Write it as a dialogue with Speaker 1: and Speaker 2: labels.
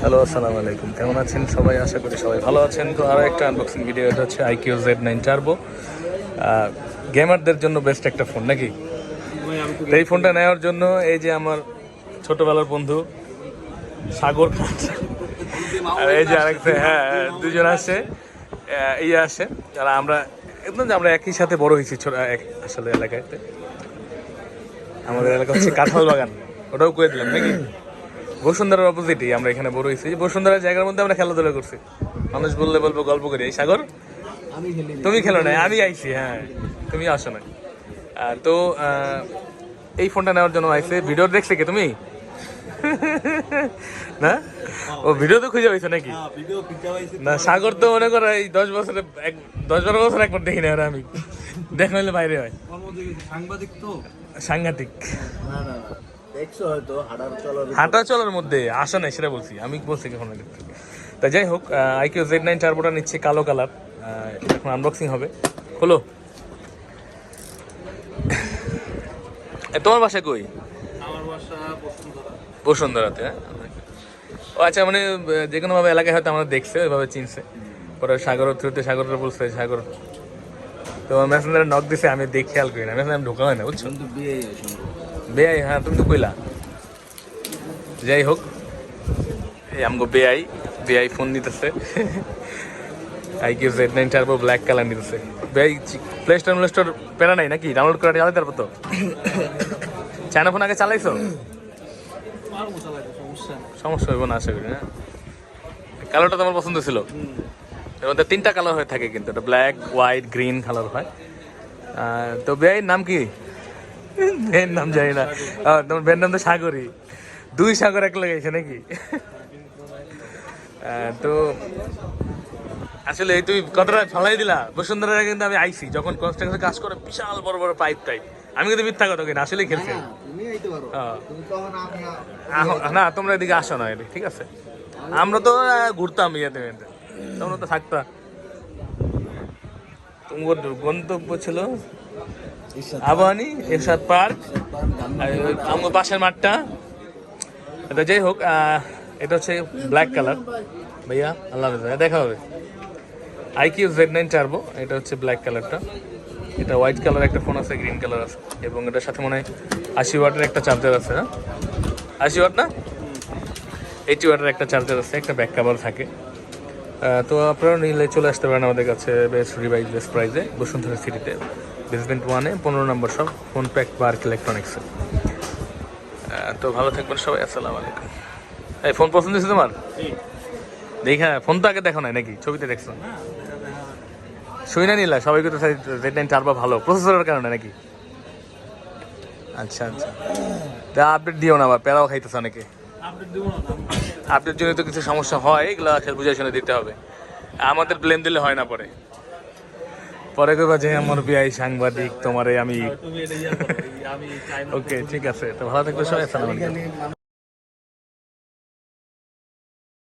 Speaker 1: Hello আসসালামু আলাইকুম কেমন আছেন? সবাই আশা করি সবাই ভালো আছেন। তো আরও একটা আনবক্সিং ভিডিও এটা হচ্ছে আইকিউ জেড নাইন টার্বো গেমারদের জন্য বেস্ট একটা ফোন নাকি? এই ফোনটা নেওয়ার জন্য এই যে আমার ছোটবেলার বন্ধু সাগর খান। আর এই যে আরেকটা হ্যাঁ হ্যাঁ, দুজন আহ, ইয়ে আসে। যারা আমরা একদম আমরা একই সাথে বড় হয়েছি ছোট আসলে এলাকাতে আমাদের এলাকা হচ্ছে কাঁঠাল বাগান। ওটাও করে দিলাম নাকি? বসুন্ধরার অপোজিটই আমরা এখানে বড় হয়েছি। এই বসুন্ধরার জায়গার মধ্যে আমরা খেলাধুলা করছি। মানুষ বললে বলব গল্প করি। এই সাগর তুমি খেলো না আমি আইছি হ্যাঁ। তুমি আসো না তো এই ফোনটা নেওয়ার জন্য আইছে। ভিডিও দেখছে কি তুমি? না? ও ভিডিও তো খুঁজে পাইছো নাকি? না সাগর তো মনে করো এই দশ বছরে এক দশ বারো বছর একবার দেখি না আর আমি। দেখা হইলে বাইরে হয়।
Speaker 2: সাংবাদিক তো?
Speaker 1: সাংঘাতিক।
Speaker 2: না না। দেখছ হয়তো হাঁটার চলার
Speaker 1: হাঁটা চলার মধ্যে আসা নাই সেটা বলছি। আমি বলছি কখন তা যাই হোক আইকিউ জেড নাইন টার্বোটা নিচ্ছে কালো কালার। এখন আনবক্সিং হবে। হলো তোমার বাসা কই?
Speaker 2: আমার বাসা বসুন্ধরা।
Speaker 1: বসুন্ধরাতে হ্যাঁ? ও আচ্ছা মানে যে কোনো ভাবে এলাকায় হয়তো আমাদের দেখছে ওইভাবে চিনছে। পরে সাগর থ্রুতে সাগরের বলছে সাগর। তো মেসেঞ্জারে নক দিছে আমি দেখে খেয়াল করি না। মেসেঞ্জার ঢোকা হয় না বুঝছ?
Speaker 2: বিয়ে
Speaker 1: বেআই হ্যাঁ তুমি তো কইলা। যাই হোক, এই আমগো বেআই বেআই ফোন নিতেছে I Q Z nine turbo black colour নিতেছে। বেআই প্লে স্টোর প্লে স্টোর পেরা নাই নাকি? ডাউনলোড করে চালাতে পারব তো? চায়না ফোন আগে চালাইছো?
Speaker 2: সমস্যা
Speaker 1: হইব না, আশা করি না কালারটা তোমার পছন্দ ছিল? এর মধ্যে তিনটা কালার হয়ে থাকে কিন্তু, এটা ব্ল্যাক হোয়াইট গ্রিন কালার হয়। তো বেআইয়ের নাম কি? বেয়ের নাম জানি না তোমার বেয়ের নাম তো সাগরই। দুই সাগর এক লাগাইছে নাকি? তো আসলে তুমি কতটা ফালাই দিলা? বসুন্ধরা কিন্তু আমি আইছি যখন কনস্ট্রাকশন কাজ করে বিশাল বড় বড় পাইপ টাইপ আমি কিন্তু মিথ্যা কথা কিনা আসলে খেলছি। না তোমরা এদিকে আসো না ঠিক আছে? আমরা তো ঘুরতাম ইয়েতে তোমরা তো থাকতা। তোমার গন্তব্য ছিল আবানি এরশাদ পার্ক আমার পাশের মাঠটা। এটা যাই হোক এটা হচ্ছে ব্ল্যাক কালার ভাইয়া, আল্লাহ দেখা হবে। আইকিউ জেড নাইন টার্বো এটা হচ্ছে ব্ল্যাক কালারটা এটা হোয়াইট কালার একটা ফোন আছে গ্রিন কালার আছে। এবং এটার সাথে মনে হয় আশি ওয়াটের একটা চার্জার আছে হ্যাঁ? আশি ওয়াট না? এইটি ওয়াটের একটা চার্জার আছে, একটা ব্যাক কাভার থাকে। তো আপনারা নিলে চলে আসতে পারেন আমাদের কাছে বেস্ট রিভাইজ বেস্ট প্রাইজে বসুন্ধরা সিটিতে বেসমেন্ট ওয়ানে পনেরো নম্বর সব ফোন প্যাক পার্ক ইলেকট্রনিক্সে তো ভালো থাকবেন সবাই আসসালামু আলাইকুম। এই ফোন পছন্দ হয়েছে তোমার? দেখা ফোন তো আগে দেখো নাই নাকি? ছবিতে দেখছ? শুই না নিলা সবাই কিন্তু জেড নাইন চারবার ভালো। প্রসেসরের কারণে নাকি? আচ্ছা আচ্ছা। তা আপডেট দিও না আবার প্যারাও খাইতেছে অনেকে।
Speaker 2: আপডেট দেবো না
Speaker 1: আপডেট জন্য তো কিছু সমস্যা হয় এগুলো আসলে বুঝে শুনে দিতে হবে। আমাদের ব্লেম দিলে হয় না পরে। পরে কইবা যে আমার বিআই সাংবাদিক তোমারে আমি ওকে ঠিক আছে তো ভালো থাকবে সবাই আসসালামু আলাইকুম।